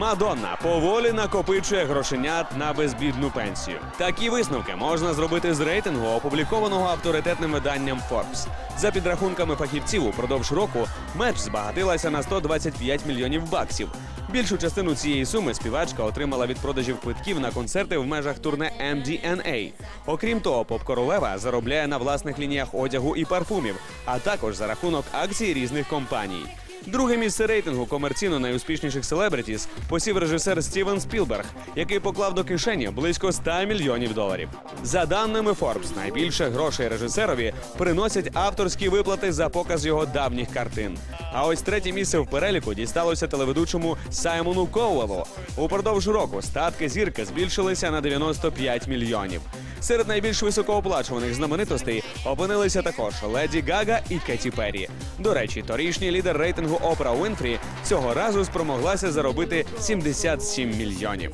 Мадонна поволі накопичує грошенят на безбідну пенсію. Такі висновки можна зробити з рейтингу, опублікованого авторитетним виданням Forbes. За підрахунками фахівців, упродовж року меч збагатилася на 125 мільйонів баксів. Більшу частину цієї суми співачка отримала від продажів квитків на концерти в межах турне MDNA. Окрім того, поп-королева заробляє на власних лініях одягу і парфумів, а також за рахунок акцій різних компаній. Друге місце рейтингу комерційно найуспішніших селебритіс посів режисер Стівен Спілберг, який поклав до кишені близько 100 мільйонів доларів. За даними Forbes, найбільше грошей режисерові приносять авторські виплати за показ його давніх картин. А ось третє місце в переліку дісталося телеведучому Саймону Коуелу. Упродовж року статки зірки збільшилися на 95 мільйонів. Серед найбільш високооплачуваних знаменитостей опинилися також Леді Гага і Кеті Перрі. До речі, торішній лідер рейтингу Опра Уінфрі цього разу спромоглася заробити 77 мільйонів.